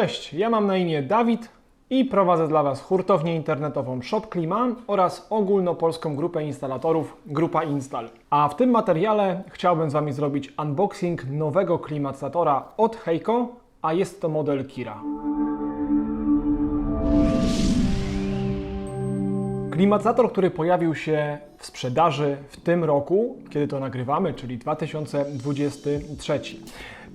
Cześć, ja mam na imię Dawid i prowadzę dla Was hurtownię internetową Shop Klima oraz ogólnopolską grupę instalatorów Grupa Install. A w tym materiale chciałbym z Wami zrobić unboxing nowego klimatyzatora od Heiko, a jest to model Kira. Klimatyzator, który pojawił się w sprzedaży w tym roku, kiedy to nagrywamy, czyli 2023.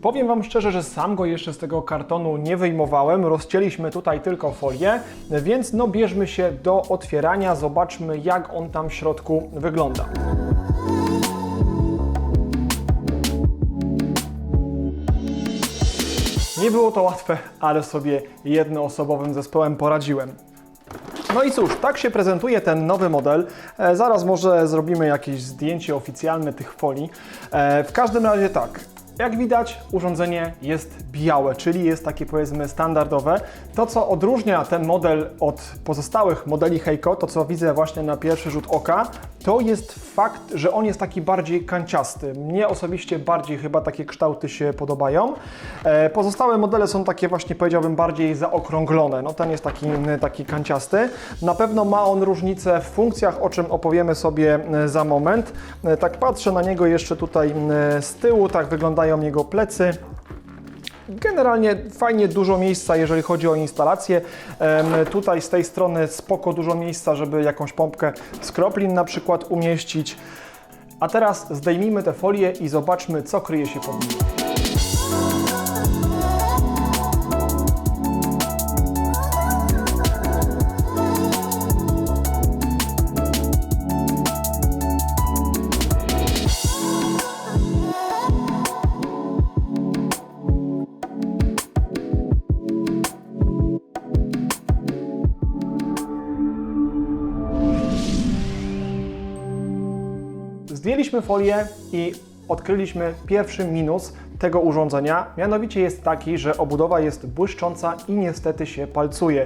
Powiem Wam szczerze, że sam go jeszcze z tego kartonu nie wyjmowałem. Rozcięliśmy tutaj tylko folię, więc no bierzmy się do otwierania. Zobaczmy, jak on tam w środku wygląda. Nie było to łatwe, ale sobie jednoosobowym zespołem poradziłem. No i cóż, tak się prezentuje ten nowy model. E, zaraz może zrobimy jakieś zdjęcie oficjalne tych folii. E, w każdym razie tak. Jak widać, urządzenie jest białe, czyli jest takie powiedzmy standardowe. To, co odróżnia ten model od pozostałych modeli Heiko, to co widzę właśnie na pierwszy rzut oka, to jest fakt, że on jest taki bardziej kanciasty. Mnie osobiście bardziej chyba takie kształty się podobają. E, pozostałe modele są takie właśnie powiedziałbym bardziej zaokrąglone. No ten jest taki, taki kanciasty. Na pewno ma on różnice w funkcjach, o czym opowiemy sobie e, za moment. E, tak patrzę na niego jeszcze tutaj z tyłu, tak wyglądają jego plecy. Generalnie fajnie dużo miejsca, jeżeli chodzi o instalację. Tutaj z tej strony spoko dużo miejsca, żeby jakąś pompkę z kroplin na przykład umieścić. A teraz zdejmijmy tę folię i zobaczmy, co kryje się pod nim. Zdjęliśmy folię i odkryliśmy pierwszy minus tego urządzenia. Mianowicie jest taki, że obudowa jest błyszcząca i niestety się palcuje.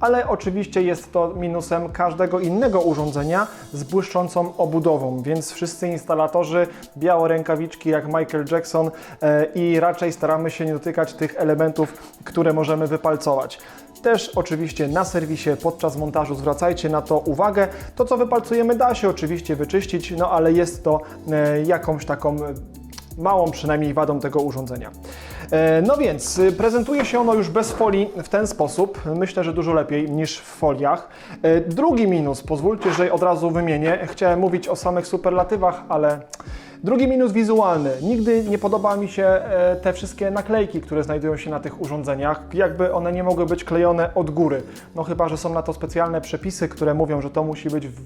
Ale oczywiście jest to minusem każdego innego urządzenia z błyszczącą obudową, więc wszyscy instalatorzy białe rękawiczki jak Michael Jackson e, i raczej staramy się nie dotykać tych elementów, które możemy wypalcować. Też oczywiście na serwisie podczas montażu zwracajcie na to uwagę. To co wypalcujemy da się oczywiście wyczyścić, no ale jest to e, jakąś taką e, małą przynajmniej wadą tego urządzenia. E, No więc prezentuje się ono już bez folii w ten sposób. Myślę, że dużo lepiej niż w foliach. Drugi minus, pozwólcie, że od razu wymienię. Chciałem mówić o samych superlatywach, ale Drugi minus wizualny. Nigdy nie podoba mi się e, te wszystkie naklejki, które znajdują się na tych urządzeniach. Jakby one nie mogły być klejone od góry. No chyba, że są na to specjalne przepisy, które mówią, że to musi być w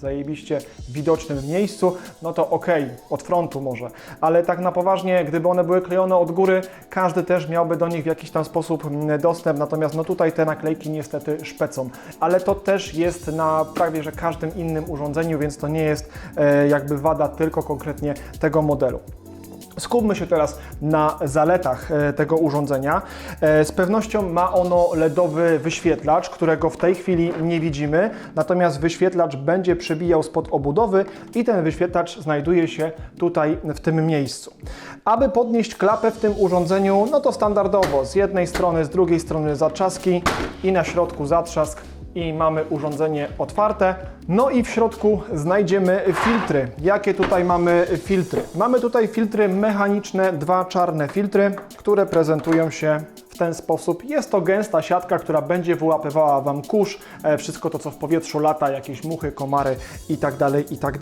zajebiście widocznym miejscu, no to okej, od frontu może. Ale tak na poważnie, gdyby one były klejone od góry, każdy też miałby do nich w jakiś tam sposób mm, dostęp, natomiast no tutaj te naklejki niestety szpecą. Ale to też jest na prawie, że każdym innym urządzeniu, więc to nie jest e, jakby wada tylko konkretnie tego modelu. Skupmy się teraz na zaletach e, tego urządzenia. E, Z pewnością ma ono LEDowy wyświetlacz, którego w tej chwili nie widzimy, natomiast wyświetlacz będzie przebijał spod obudowy i ten wyświetlacz znajduje się tutaj w tym miejscu. Aby podnieść klapę w tym urządzeniu, no to standardowo z jednej strony, z drugiej strony zaczaski i na środku zatrzask i mamy urządzenie otwarte. No i w środku znajdziemy filtry. Jakie tutaj mamy filtry? Mamy tutaj filtry mechaniczne, dwa czarne filtry, które prezentują się w ten sposób. Jest to gęsta siatka, która będzie wyłapywała Wam kurz, e, wszystko to, co w powietrzu lata, jakieś muchy, komary i tak dalej, i tak.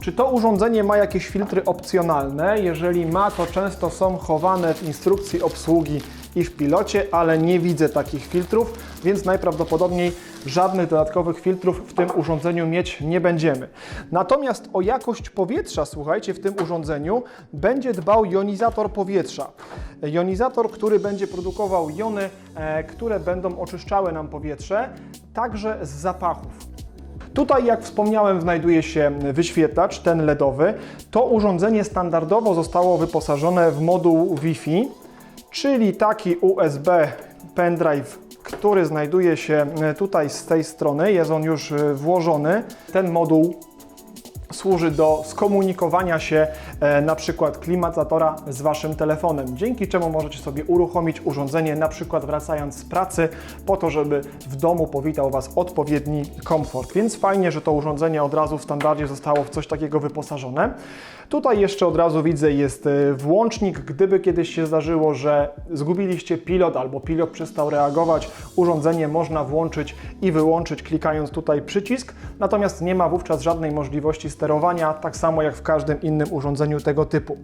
Czy to urządzenie ma jakieś filtry opcjonalne? Jeżeli ma, to często są chowane w instrukcji obsługi i w pilocie, ale nie widzę takich filtrów, więc najprawdopodobniej żadnych dodatkowych filtrów w tym urządzeniu mieć nie będziemy. Natomiast o jakość powietrza, słuchajcie, w tym urządzeniu będzie dbał jonizator powietrza. Jonizator, który będzie produkował jony, e, które będą oczyszczały nam powietrze, także z zapachów. Tutaj, jak wspomniałem, znajduje się wyświetlacz, ten LEDowy. To urządzenie standardowo zostało wyposażone w moduł Wi-Fi, czyli taki USB pendrive, który znajduje się tutaj z tej strony. Jest on już e, włożony. Ten moduł służy do skomunikowania się e, na przykład klimatyzatora z Waszym telefonem, dzięki czemu możecie sobie uruchomić urządzenie na przykład wracając z pracy po to, żeby w domu powitał Was odpowiedni komfort. Więc fajnie, że to urządzenie od razu w standardzie zostało w coś takiego wyposażone. Tutaj jeszcze od razu widzę jest e, włącznik, gdyby kiedyś się zdarzyło, że zgubiliście pilot albo pilot przestał reagować, urządzenie można włączyć i wyłączyć klikając tutaj przycisk, natomiast nie ma wówczas żadnej możliwości sterowania, tak samo jak w każdym innym urządzeniu tego typu.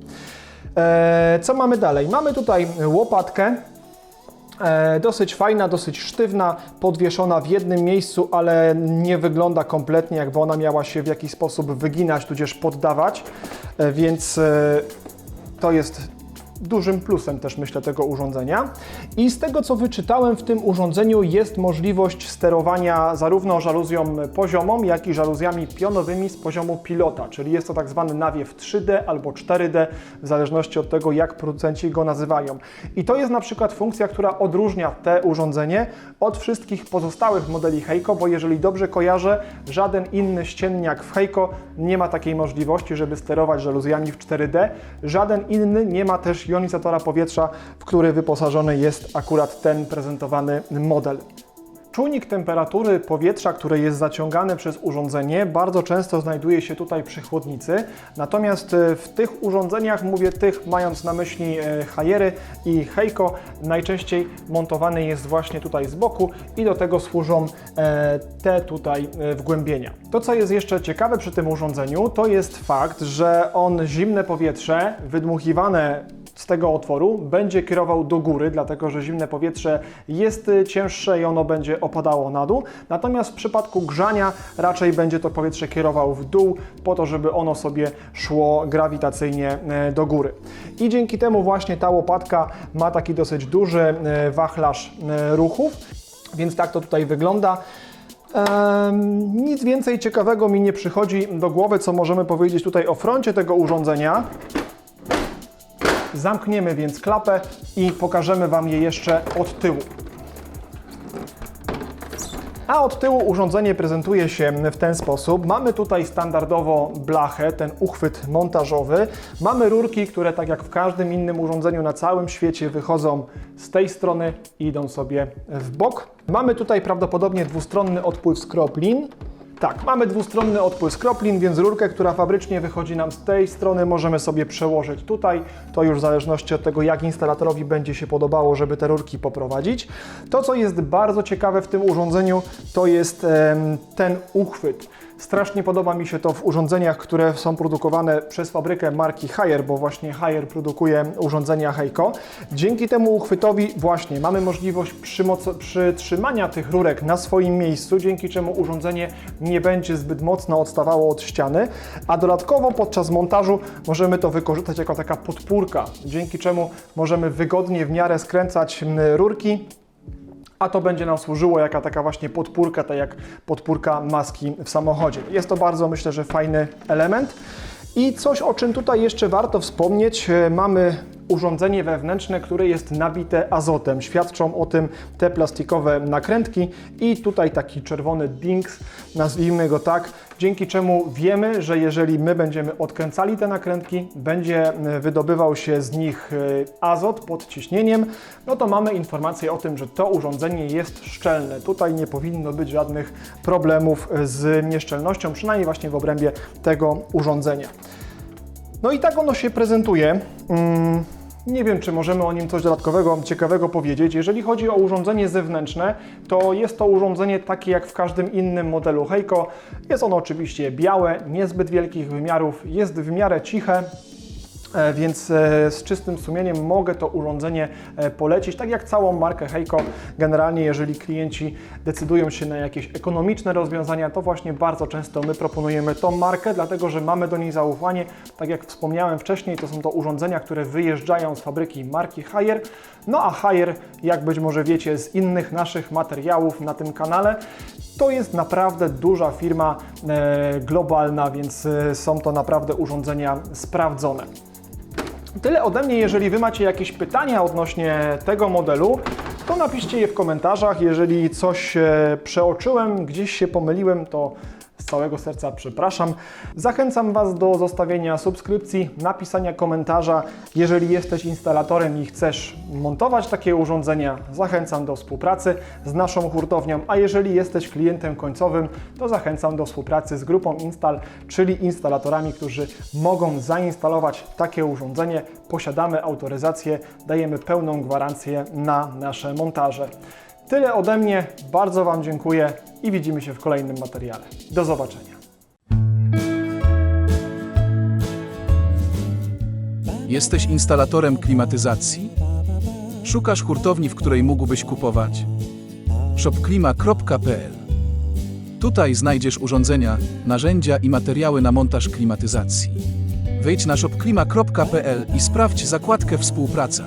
Eee, co mamy dalej? Mamy tutaj łopatkę, E, dosyć fajna, dosyć sztywna, podwieszona w jednym miejscu, ale nie wygląda kompletnie, jakby ona miała się w jakiś sposób wyginać, tudzież poddawać, e, więc e, to jest dużym plusem też myślę tego urządzenia. I z tego co wyczytałem w tym urządzeniu jest możliwość sterowania zarówno żaluzją poziomą, jak i żaluzjami pionowymi z poziomu pilota, czyli jest to tak zwany nawiew 3D albo 4D, w zależności od tego jak producenci go nazywają. I to jest na przykład funkcja, która odróżnia te urządzenie od wszystkich pozostałych modeli Heiko, bo jeżeli dobrze kojarzę, żaden inny ścienniak w Heiko nie ma takiej możliwości, żeby sterować żaluzjami w 4D. Żaden inny nie ma też jonizatora powietrza, w który wyposażony jest akurat ten prezentowany model. Czujnik temperatury powietrza, który jest zaciągany przez urządzenie, bardzo często znajduje się tutaj przy chłodnicy. Natomiast e, w tych urządzeniach, mówię tych mając na myśli e, Hajery i Heiko, najczęściej montowany jest właśnie tutaj z boku i do tego służą e, te tutaj wgłębienia. To, co jest jeszcze ciekawe przy tym urządzeniu, to jest fakt, że on zimne powietrze wydmuchiwane z tego otworu będzie kierował do góry, dlatego że zimne powietrze jest cięższe i ono będzie opadało na dół. Natomiast w przypadku grzania raczej będzie to powietrze kierował w dół, po to, żeby ono sobie szło grawitacyjnie e, do góry. I dzięki temu właśnie ta łopatka ma taki dosyć duży e, wachlarz e, ruchów, więc tak to tutaj wygląda. Nic więcej ciekawego mi nie przychodzi do głowy, co możemy powiedzieć tutaj o froncie tego urządzenia. Zamkniemy więc klapę i pokażemy Wam je jeszcze od tyłu. A od tyłu urządzenie prezentuje się w ten sposób. Mamy tutaj standardowo blachę, ten uchwyt montażowy. Mamy rurki, które tak jak w każdym innym urządzeniu na całym świecie wychodzą z tej strony i idą sobie w bok. Mamy tutaj prawdopodobnie dwustronny odpływ skroplin. Tak, mamy dwustronny odpływ kroplin, więc rurkę, która fabrycznie wychodzi nam z tej strony, możemy sobie przełożyć tutaj. To już w zależności od tego, jak instalatorowi będzie się podobało, żeby te rurki poprowadzić. To, co jest bardzo ciekawe w tym urządzeniu, to jest ten uchwyt. Strasznie podoba mi się to w urządzeniach, które są produkowane przez fabrykę marki Haier, bo właśnie Haier produkuje urządzenia Heiko. Dzięki temu uchwytowi właśnie mamy możliwość przytrzymania tych rurek na swoim miejscu, dzięki czemu urządzenie nie będzie zbyt mocno odstawało od ściany, a dodatkowo podczas montażu możemy to wykorzystać jako taka podpórka, dzięki czemu możemy wygodnie w miarę skręcać rurki a to będzie nam służyło jako taka właśnie podpórka, tak jak podpórka maski w samochodzie. Jest to bardzo, myślę, że fajny element. I coś, o czym tutaj jeszcze warto wspomnieć, e, mamy urządzenie wewnętrzne, które jest nabite azotem. Świadczą o tym te plastikowe nakrętki i tutaj taki czerwony dings, nazwijmy go tak, dzięki czemu wiemy, że jeżeli my będziemy odkręcali te nakrętki, będzie e, wydobywał się z nich e, azot pod ciśnieniem, no to mamy informację o tym, że to urządzenie jest szczelne. Tutaj nie powinno być żadnych problemów z nieszczelnością, przynajmniej właśnie w obrębie tego urządzenia. No i tak ono się prezentuje. Mm, nie wiem, czy możemy o nim coś dodatkowego, ciekawego powiedzieć. Jeżeli chodzi o urządzenie zewnętrzne, to jest to urządzenie takie jak w każdym innym modelu Heiko. Jest ono oczywiście białe, niezbyt wielkich wymiarów, jest w miarę ciche, więc e, z czystym sumieniem mogę to urządzenie e, polecić. Tak jak całą markę Heiko, generalnie jeżeli klienci decydują się na jakieś ekonomiczne rozwiązania, to właśnie bardzo często my proponujemy tą markę, dlatego że mamy do niej zaufanie. Tak jak wspomniałem wcześniej, to są to urządzenia, które wyjeżdżają z fabryki marki Haier. No a Haier, jak być może wiecie z innych naszych materiałów na tym kanale, to jest naprawdę duża firma globalna, więc są to naprawdę urządzenia sprawdzone. Tyle ode mnie. Jeżeli Wy macie jakieś pytania odnośnie tego modelu, to napiszcie je w komentarzach. Jeżeli coś przeoczyłem, gdzieś się pomyliłem, to z całego serca przepraszam. Zachęcam Was do zostawienia subskrypcji, napisania komentarza. Jeżeli jesteś instalatorem i chcesz montować takie urządzenia, zachęcam do współpracy z naszą hurtownią, a jeżeli jesteś klientem końcowym, to zachęcam do współpracy z grupą Install, czyli instalatorami, którzy mogą zainstalować takie urządzenie. Posiadamy autoryzację, dajemy pełną gwarancję na nasze montaże. Tyle ode mnie, bardzo Wam dziękuję i widzimy się w kolejnym materiale. Do zobaczenia. Jesteś instalatorem klimatyzacji? Szukasz hurtowni, w której mógłbyś kupować? shopklima.pl Tutaj znajdziesz urządzenia, narzędzia i materiały na montaż klimatyzacji. Wejdź na shopklima.pl i sprawdź zakładkę Współpraca.